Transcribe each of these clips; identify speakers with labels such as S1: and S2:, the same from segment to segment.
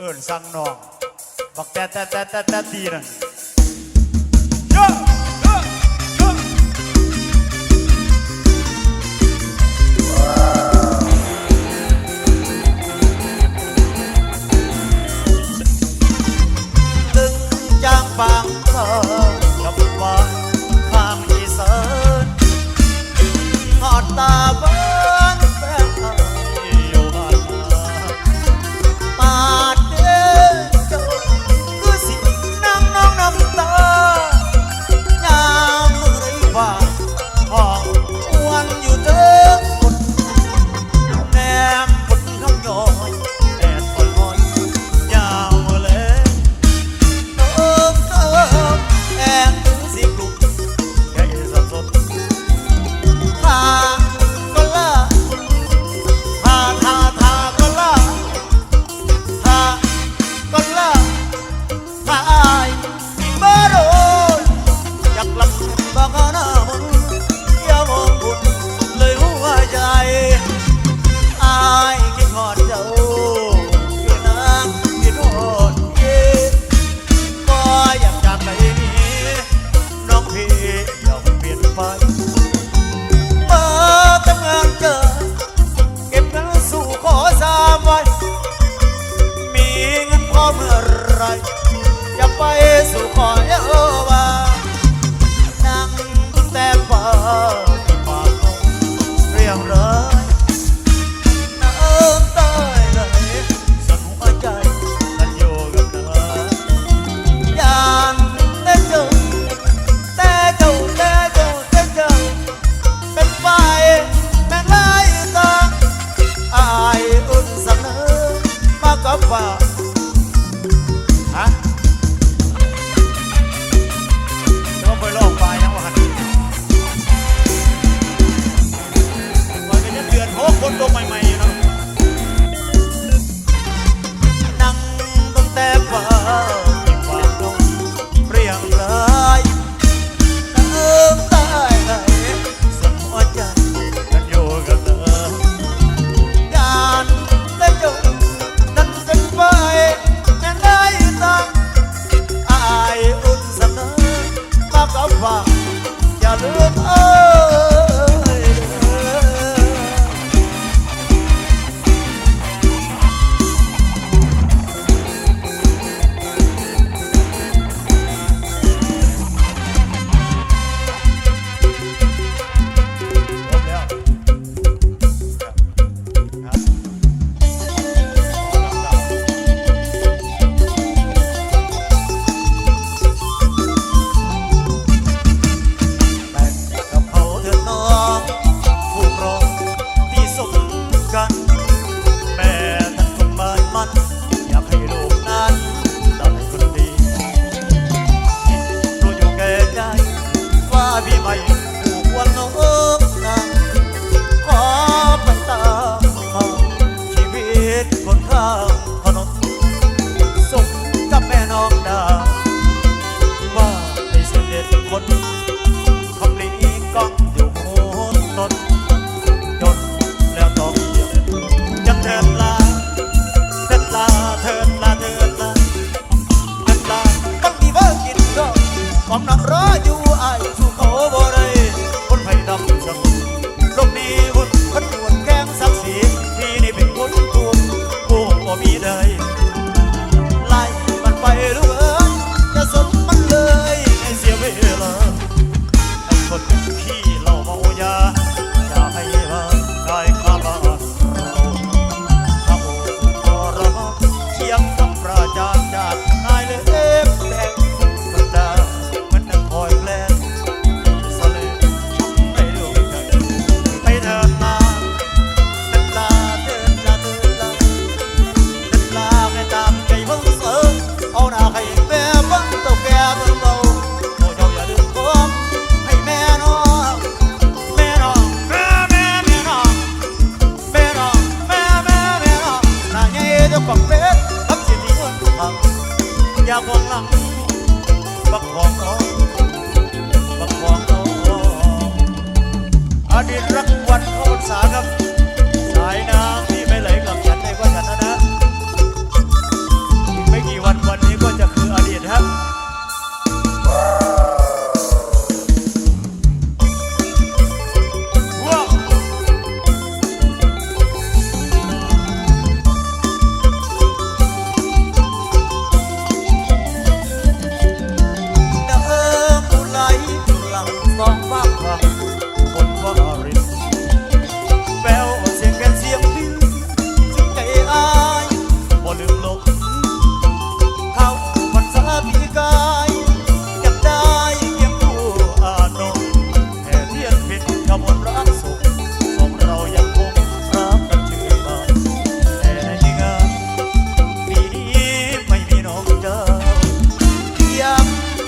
S1: เอิสั่งน้อง บักแต่แต่แต่แต่แต่ตีนั่น ดคนข้างถนนสมกับแม่น้องดา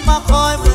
S1: มาคอย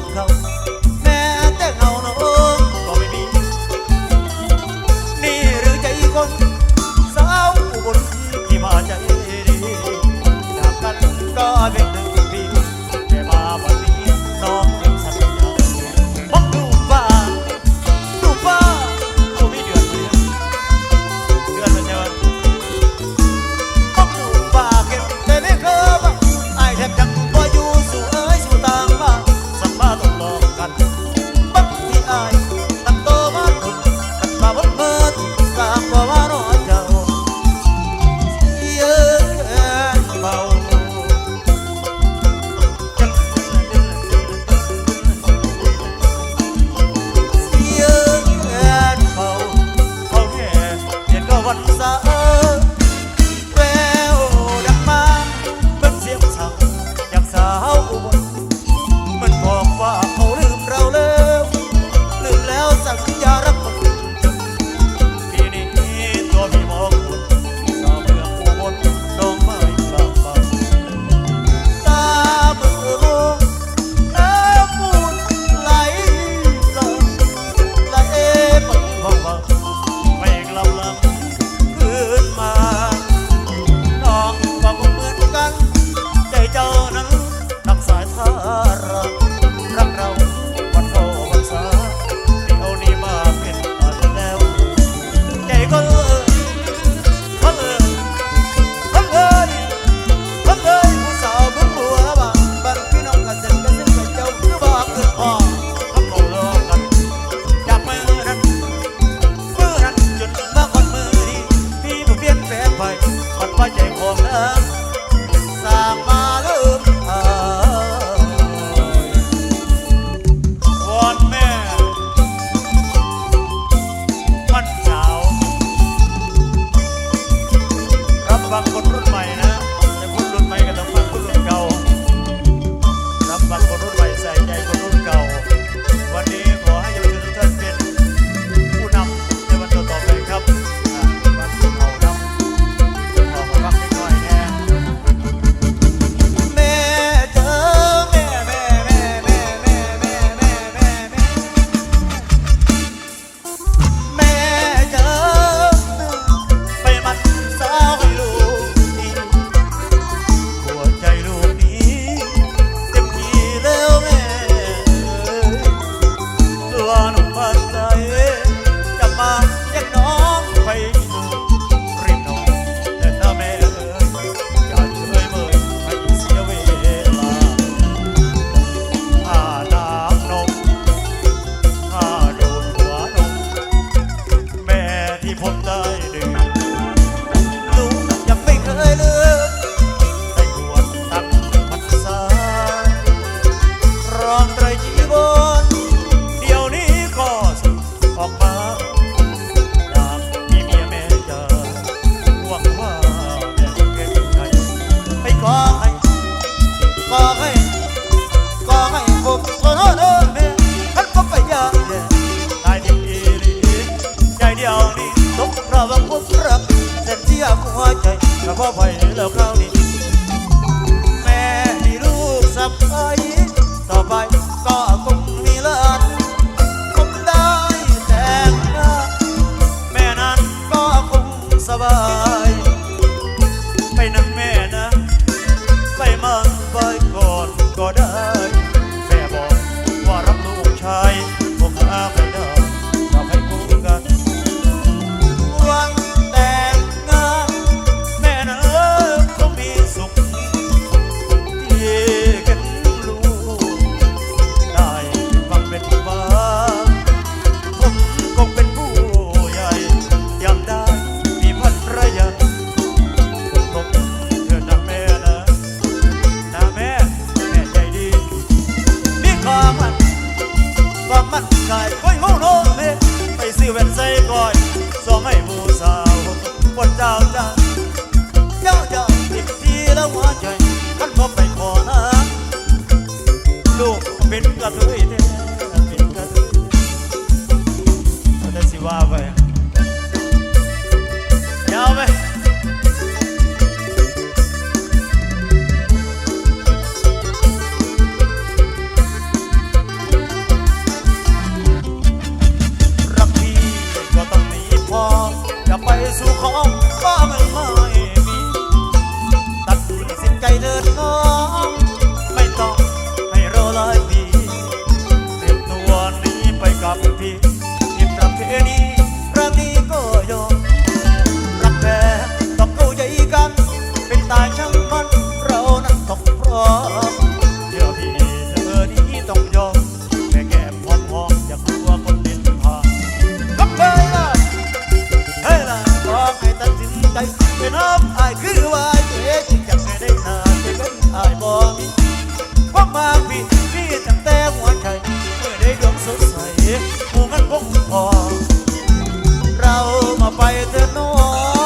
S1: ไปเถอะน้อ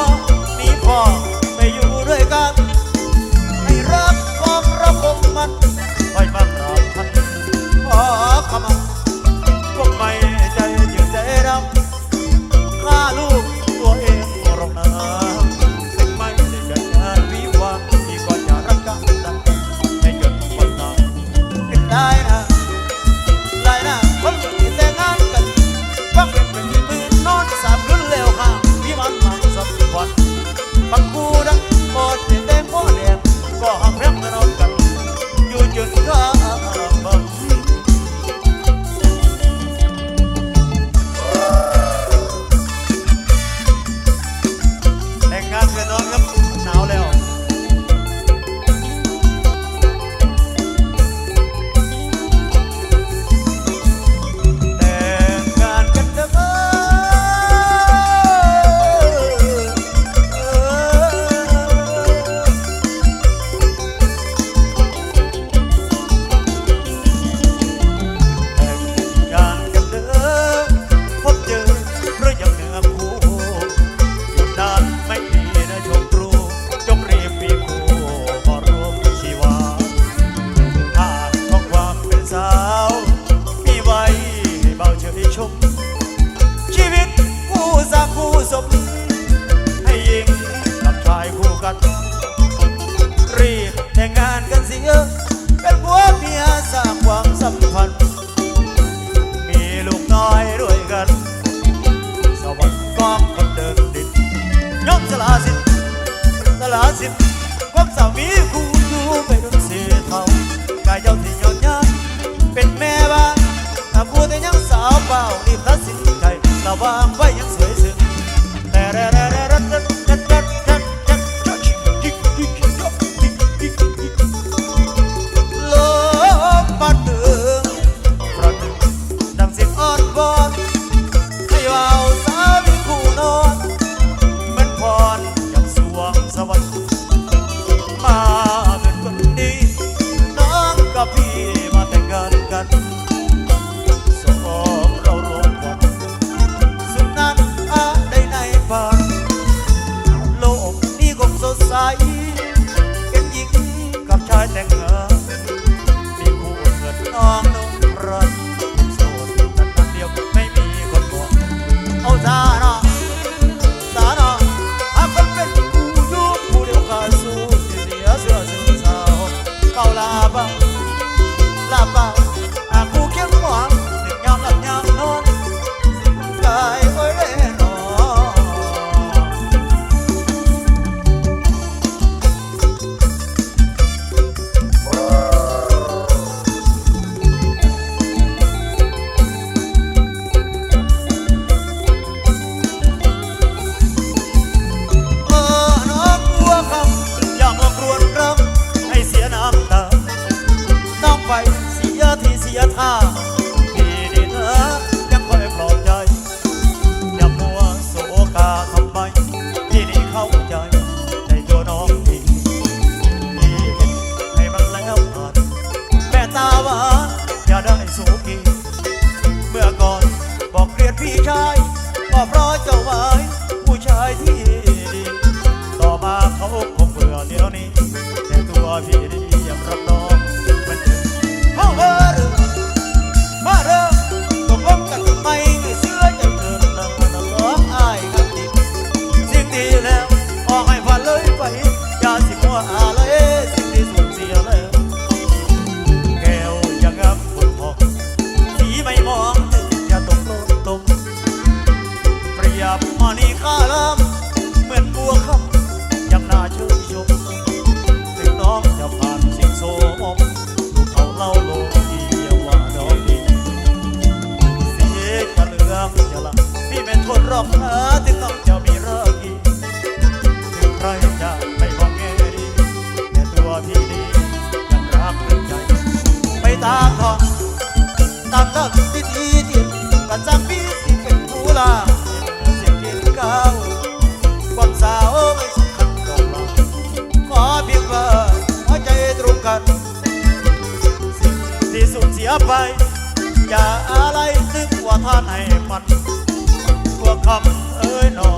S1: งมีพ่อไปอยู่ด้วยกัน ให้รักความระบมมันไปมากราบพันขอขมาพวกไม่ Hungry. ความสามีกูดูไปดนสีท่ากายเย้าที่ยอดยาเป็นแม่บ้านถ้าพูแต่ยังสาวเปล่ารีบตัดสินใจระวังไว้ยังส รอกนะถึงต้องจะมีเรื่องอีกถึงใครจะไม่มองแง่ดีแต่ตัวพี่นี้ยังรักเป็นใจไปตามทองตามทักที่ดีที่กันจำพี่ที่เป็นผู้ลาเสียงกินก้าความสาวไม่สำคัญหรอกเราขอเพียงว่าหัวใจตรงกันสิ่งที่สูญเสียไปอย่าอะไรนึกว่าท่านให้มัน ตัวคำเอ้ยหนอ